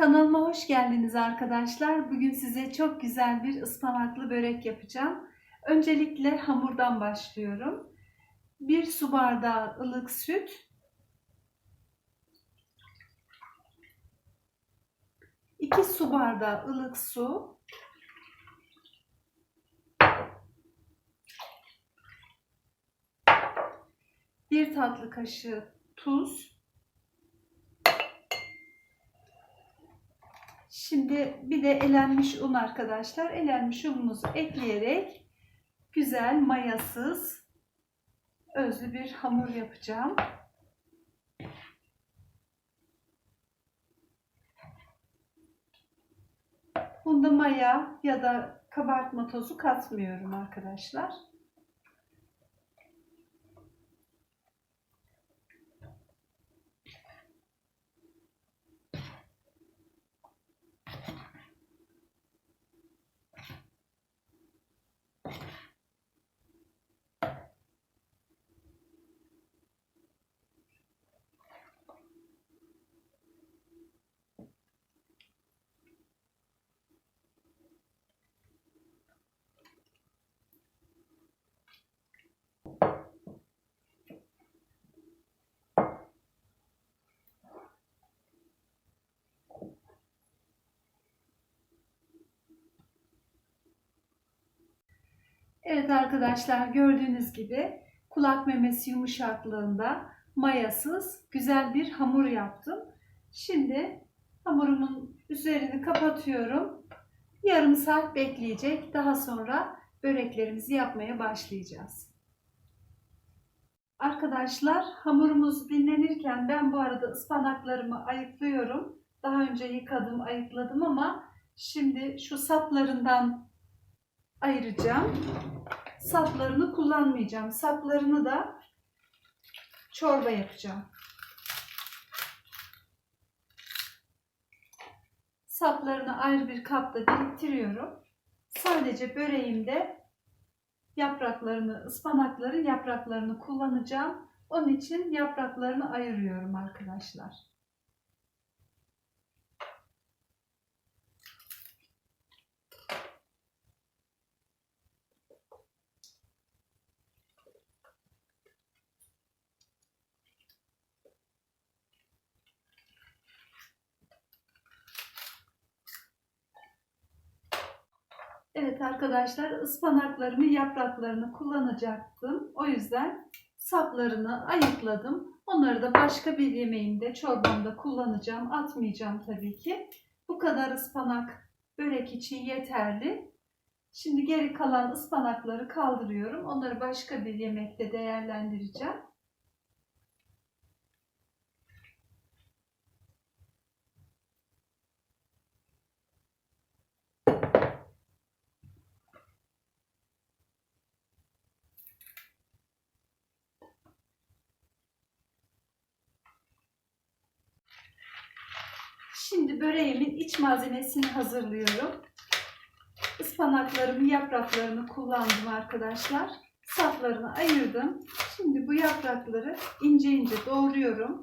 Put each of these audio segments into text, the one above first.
Kanalıma hoş geldiniz arkadaşlar. Bugün size çok güzel bir ıspanaklı börek yapacağım. Öncelikle hamurdan başlıyorum. 1 su bardağı ılık süt, 2 su bardağı ılık su, 1 tatlı kaşığı tuz, Şimdi bir de elenmiş un arkadaşlar. Elenmiş unumuzu ekleyerek güzel mayasız özlü bir hamur yapacağım. Bunda maya ya da kabartma tozu katmıyorum arkadaşlar. Evet arkadaşlar gördüğünüz gibi kulak memesi yumuşaklığında mayasız güzel bir hamur yaptım. Şimdi hamurumun üzerini kapatıyorum. Yarım saat bekleyecek. Daha sonra böreklerimizi yapmaya başlayacağız. Arkadaşlar hamurumuz dinlenirken ben bu arada ıspanaklarımı ayıklıyorum. Daha önce yıkadım, ayıkladım ama şimdi şu saplarından ayıracağım. Saplarını kullanmayacağım. Saplarını da çorba yapacağım. Saplarını ayrı bir kapta biriktiriyorum. Sadece böreğimde yapraklarını, ıspanakları yapraklarını kullanacağım. Onun için yapraklarını ayırıyorum arkadaşlar. Evet arkadaşlar ıspanaklarımı yapraklarını kullanacaktım. O yüzden saplarını ayıkladım. Onları da başka bir yemeğimde çorbamda kullanacağım. Atmayacağım tabii ki. Bu kadar ıspanak börek için yeterli. Şimdi geri kalan ıspanakları kaldırıyorum. Onları başka bir yemekte değerlendireceğim. Şimdi böreğimin iç malzemesini hazırlıyorum. Ispanaklarımı, yapraklarını kullandım arkadaşlar. Saplarını ayırdım. Şimdi bu yaprakları ince ince doğruyorum.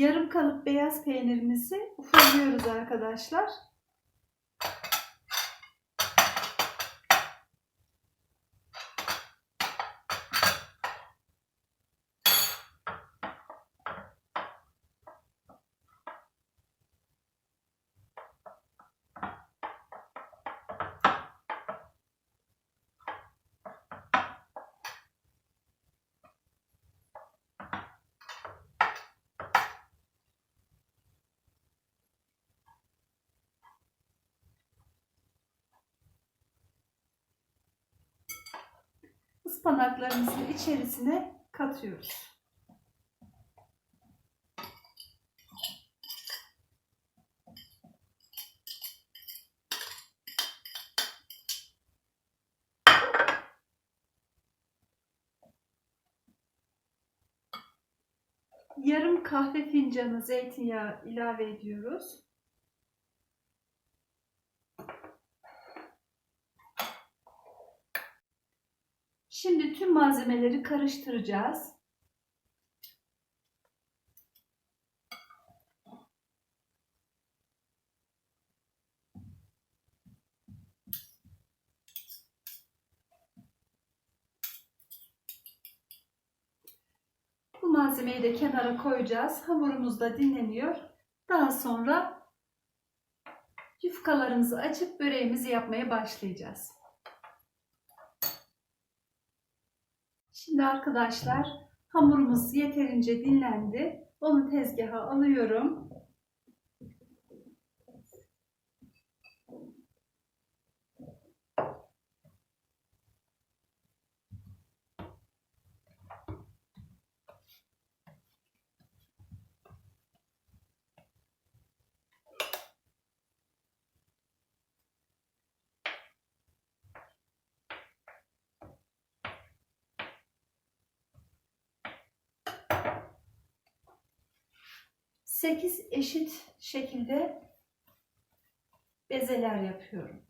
Yarım kalıp beyaz peynirimizi ufalıyoruz arkadaşlar. Ispanaklarımızın içerisine katıyoruz. Yarım kahve fincanı zeytinyağı ilave ediyoruz. Şimdi tüm malzemeleri karıştıracağız. Bu malzemeyi de kenara koyacağız. Hamurumuz da dinleniyor. Daha sonra yufkalarımızı açıp böreğimizi yapmaya başlayacağız. Şimdi arkadaşlar hamurumuz yeterince dinlendi. Onu tezgaha alıyorum. Sekiz eşit şekilde bezeler yapıyorum.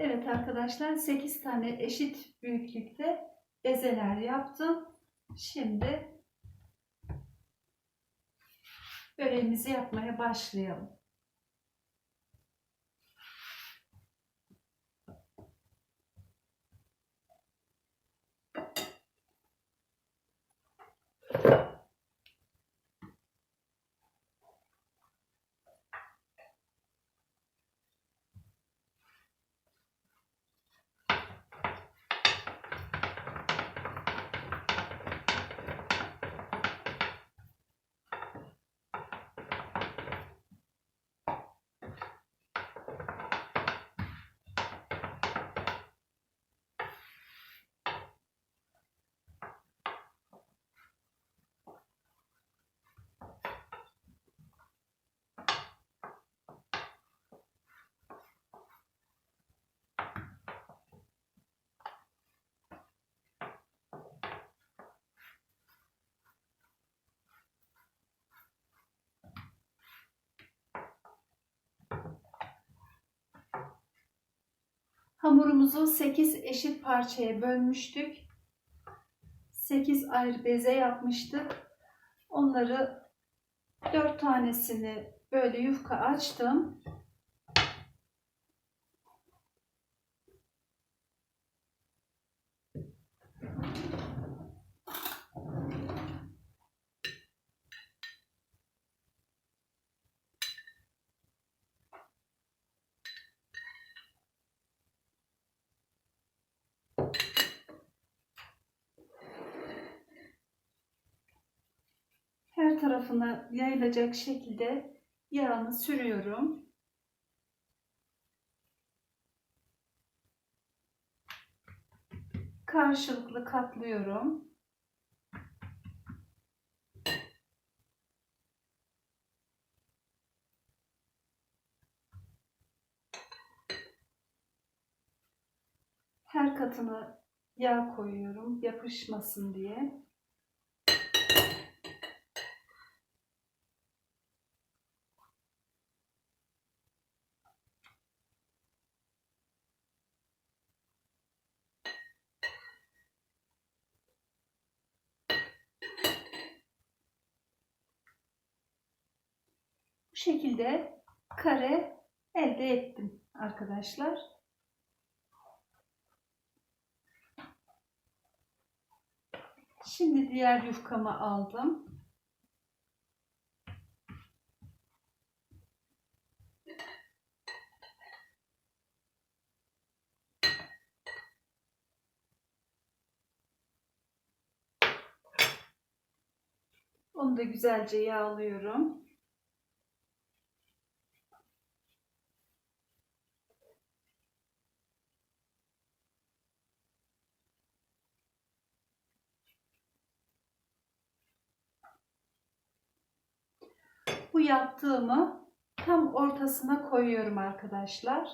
Evet arkadaşlar 8 tane eşit büyüklükte bezeler yaptım. Şimdi böreğimizi yapmaya başlayalım. Hamurumuzu 8 eşit parçaya bölmüştük. 8 ayrı beze yapmıştık. Onları 4 tanesini böyle yufka açtım. Tarafına yayılacak şekilde yağını sürüyorum. Karşılıklı katlıyorum. Her katına yağ koyuyorum yapışmasın diye. Şekilde kare elde ettim arkadaşlar. Şimdi diğer yufkamı aldım. Onu da güzelce yağlıyorum. Bu yaptığımı tam ortasına koyuyorum arkadaşlar.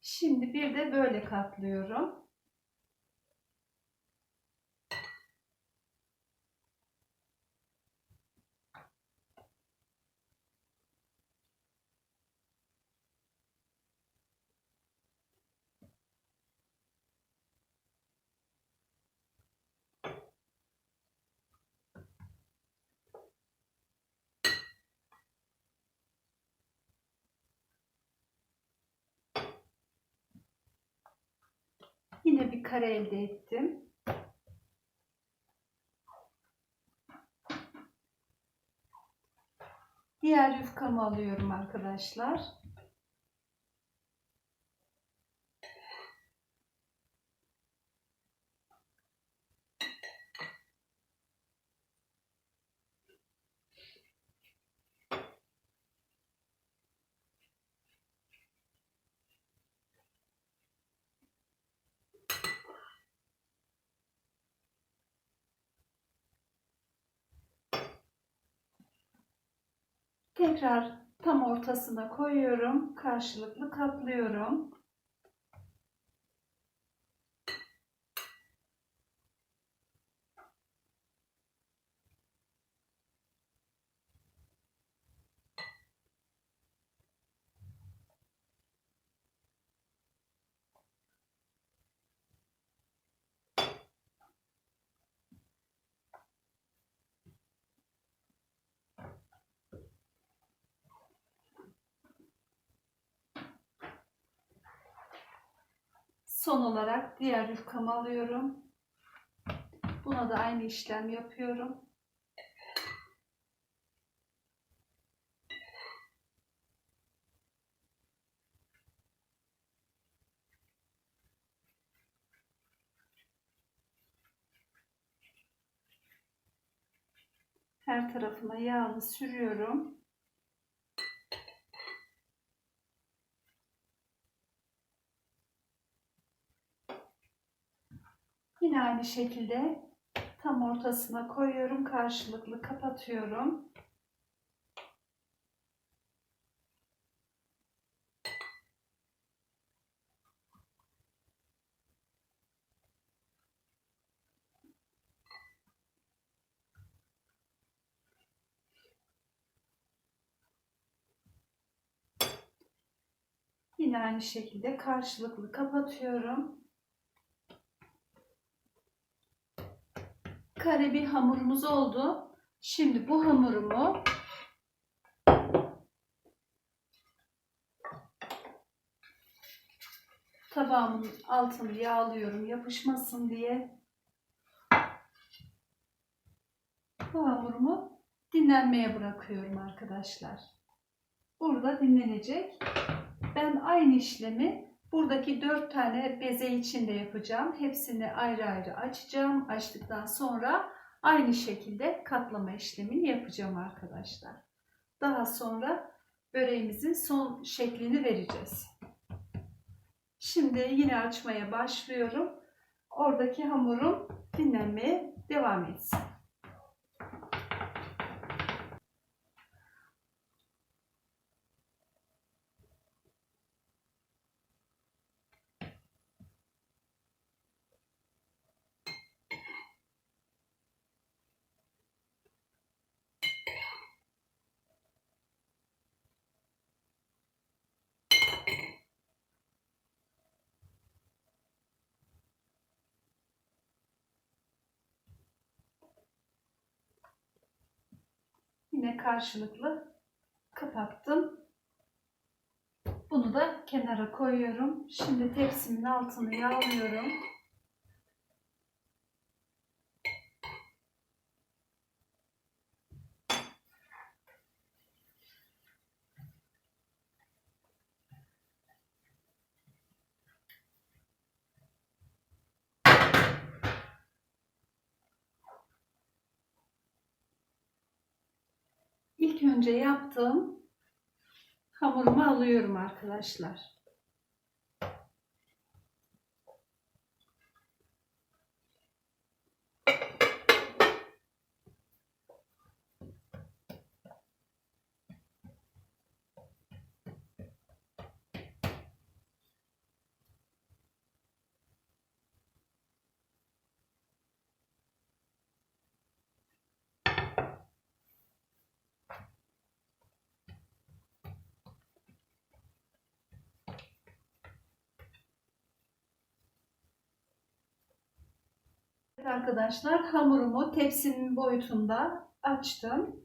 Şimdi bir de böyle katlıyorum. Yine bir kare elde ettim. Diğer yufkamı alıyorum arkadaşlar. Tekrar tam ortasına koyuyorum. Karşılıklı katlıyorum. Son olarak diğer yufkamı alıyorum. Buna da aynı işlem yapıyorum. Her tarafına yağını sürüyorum. Yine aynı şekilde tam ortasına koyuyorum. Karşılıklı kapatıyorum. Yine aynı şekilde karşılıklı kapatıyorum. Kare bir hamurumuz oldu. Şimdi bu hamurumu tabağımın altını yağlıyorum yapışmasın diye. Bu hamurumu dinlenmeye bırakıyorum arkadaşlar. Burada dinlenecek. Ben aynı işlemi Buradaki dört tane beze içinde yapacağım. Hepsini ayrı ayrı açacağım. Açtıktan sonra aynı şekilde katlama işlemini yapacağım arkadaşlar. Daha sonra böreğimizin son şeklini vereceğiz. Şimdi yine açmaya başlıyorum. Oradaki hamurum dinlenmeye devam etsin. Yine karşılıklı kapattım. Bunu da kenara koyuyorum. Şimdi tepsimin altını yağlıyorum. İlk önce yaptığım hamurumu alıyorum arkadaşlar. Evet arkadaşlar hamurumu tepsinin boyutunda açtım.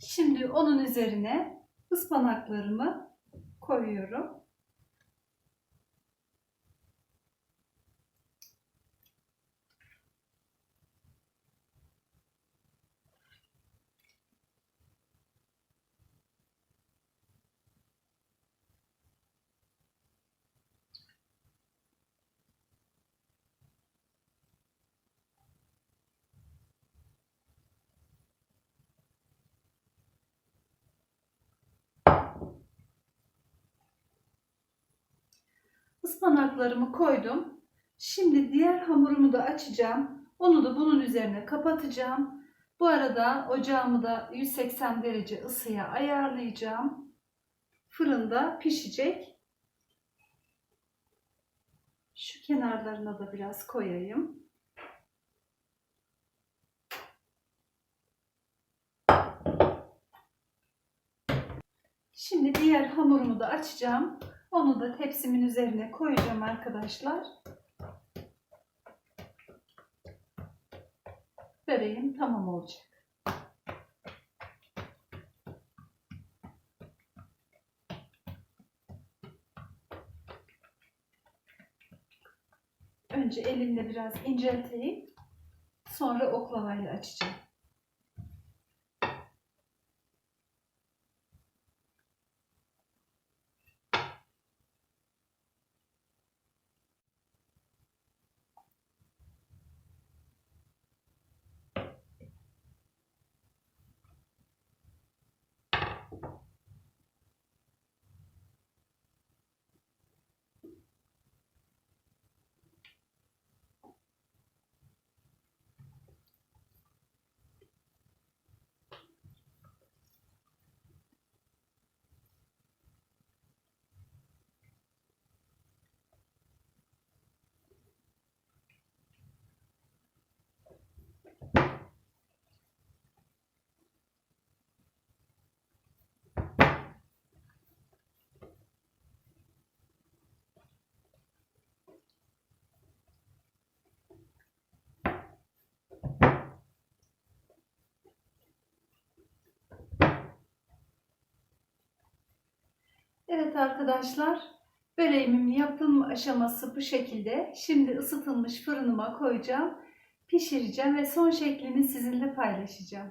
Şimdi onun üzerine ıspanaklarımı koyuyorum. Ispanaklarımı koydum. Şimdi diğer hamurumu da açacağım. Onu da bunun üzerine kapatacağım. Bu arada ocağımı da 180 derece ısıya ayarlayacağım. Fırında pişecek. Şu kenarlarına da biraz koyayım. Şimdi diğer hamurumu da açacağım. Onu da tepsimin üzerine koyacağım arkadaşlar. Böreğim tamam olacak. Önce elimle biraz incelteyim. Sonra oklavayla açacağım. Evet arkadaşlar, böreğimin yapım aşaması bu şekilde. Şimdi ısıtılmış fırınıma koyacağım, pişireceğim ve son şeklini sizinle paylaşacağım.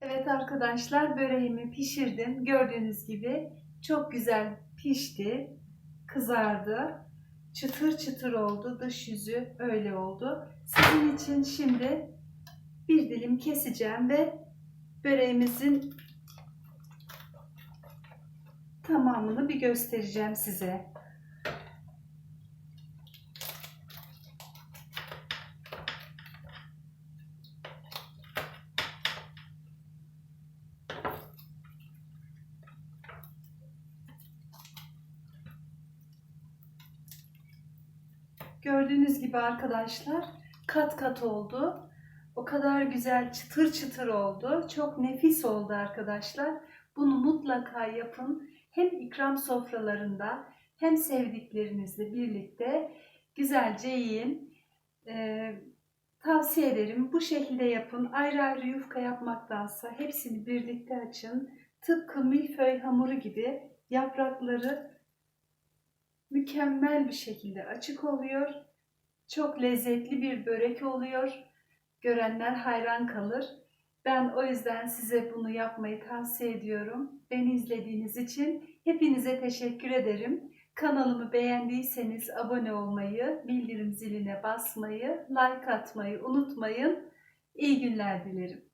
Evet arkadaşlar böreğimi pişirdim. Gördüğünüz gibi çok güzel pişti. Kızardı. Çıtır çıtır oldu. Dış yüzü öyle oldu. Sizin için şimdi bir dilim keseceğim ve böreğimizin tamamını bir göstereceğim size. Gördüğünüz gibi arkadaşlar kat kat oldu. O kadar güzel çıtır çıtır oldu. Çok nefis oldu arkadaşlar. Bunu mutlaka yapın. Hem ikram sofralarında hem sevdiklerinizle birlikte güzelce yiyin. Ee, tavsiye ederim. Bu şekilde yapın. Ayrı ayrı yufka yapmaktansa hepsini birlikte açın. Tıpkı milföy hamuru gibi yaprakları mükemmel bir şekilde açık oluyor. Çok lezzetli bir börek oluyor. Görenler hayran kalır. Ben o yüzden size bunu yapmayı tavsiye ediyorum. Beni izlediğiniz için hepinize teşekkür ederim. Kanalımı beğendiyseniz abone olmayı, bildirim ziline basmayı, like atmayı unutmayın. İyi günler dilerim.